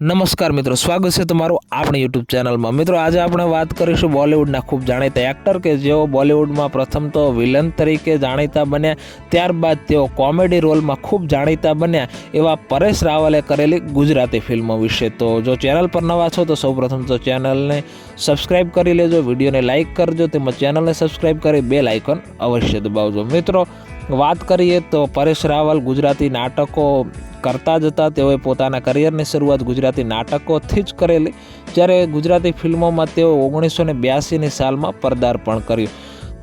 નમસ્કાર મિત્રો, સ્વાગત છે તમારું આપણી યુટ્યુબ ચેનલમાં. મિત્રો, આજે આપણે વાત કરીશું બોલિવૂડના ખૂબ જાણીતા એક્ટર કે જેઓ બોલિવૂડમાં પ્રથમ તો વિલન તરીકે જાણીતા બન્યા, ત્યારબાદ તેઓ કોમેડી રોલમાં ખૂબ જાણીતા બન્યા એવા પરેશ રાવલે કરેલી ગુજરાતી ફિલ્મો વિશે. તો જો ચેનલ પર નવા છો, તો સૌપ્રથમ તો ચેનલને સબસ્ક્રાઇબ કરી લેજો, વિડીયોને લાઇક કરજો, તેમજ ચેનલને સબસ્ક્રાઇબ કરી બે લાઇકન અવશ્ય દબાવજો. મિત્રો, વાત કરીએ તો પરેશ રાવલ ગુજરાતી નાટકો કરતા જતાં તેઓએ પોતાના કરિયરની શરૂઆત ગુજરાતી નાટકોથી જ કરેલી, જ્યારે ગુજરાતી ફિલ્મોમાં તેઓ ઓગણીસો ને બ્યાસીની સાલમાં પર્દાર્પણ કર્યું.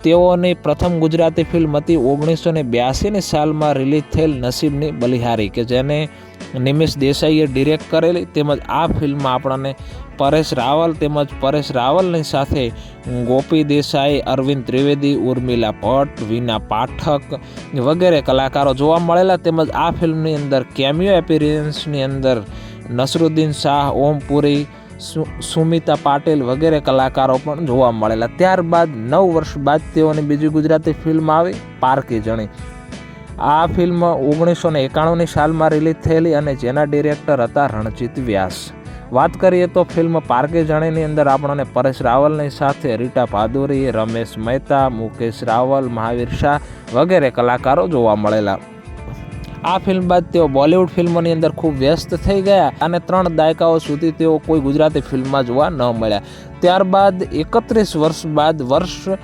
તેઓની પ્રથમ ગુજરાતી ફિલ્મ હતી ઓગણીસો ને બ્યાસીની સાલમાં રિલીઝ થયેલ નસીબની બલિહારી, કે જેને નિમેશ દેસાઈએ ડિરેક્ટ કરેલી. તેમજ આ ફિલ્મમાં આપણને પરેશ રાવલ તેમજ પરેશ રાવલની સાથે ગોપી દેસાઈ, અરવિંદ ત્રિવેદી, ઉર્મિલા ભટ્ટ, વિના પાઠક વગેરે કલાકારો જોવા મળેલા. તેમજ આ ફિલ્મની અંદર કેમિયો એપિરિયન્સની અંદર નસરુદ્દીન શાહ, ઓમ પુરી, સુ- સુમિતા પાટીલ વગેરે કલાકારો પણ જોવા મળેલા. ત્યારબાદ નવ વર્ષ બાદ તેઓની બીજી ગુજરાતી ફિલ્મ આવી, પારકી જણી. આ ફિલ્મ ઓગણીસો ને એકાણુંની સાલમાં રિલીઝ થયેલી અને જેના ડિરેક્ટર હતા રણજીત વ્યાસ. વાત કરીએ તો ફિલ્મ પારકે જાણીની અંદર આપણને પરેશ રાવલની સાથે રીટા ભાદુરી રમેશ મહેતા, મુકેશ રાવલ, મહાવીર શાહ વગેરે કલાકારો જોવા મળેલા. આ ફિલ્મ બાદ તેઓ બોલિવૂડ ફિલ્મોની અંદર ખૂબ વ્યસ્ત થઈ ગયા અને ત્રણ દાયકાઓ સુધી તેઓ કોઈ ગુજરાતી ફિલ્મમાં જોવા ન મળ્યા. ત્યારબાદ એકત્રીસ વર્ષ બાદ વર્ષ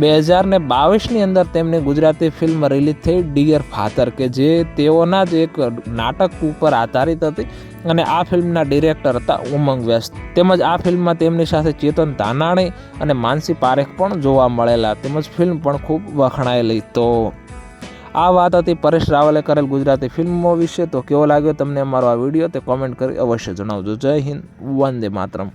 બે હજાર ને બાવીસની અંદર તેમની ગુજરાતી ફિલ્મ રિલીઝ થઈ ડિયર ફાધર, કે જે તેઓના જ એક નાટક ઉપર આધારિત હતી અને આ ફિલ્મના ડિરેક્ટર હતા ઉમંગ વ્યસ્ત તેમજ આ ફિલ્મમાં તેમની સાથે ચેતન ધાનાણી અને માનસી પારેખ પણ જોવા મળેલા, તેમજ ફિલ્મ પણ ખૂબ વખણાયેલી. તો આ વાત હતી પરેશ રાવલે કરેલ ગુજરાતી ફિલ્મો વિશે. તો કેવો લાગ્યો તમને અમારો આ વીડિયો? તે કોમેન્ટ કરી અવશ્ય જણાવજો. જય હિન્દ, વંદે માતરમ.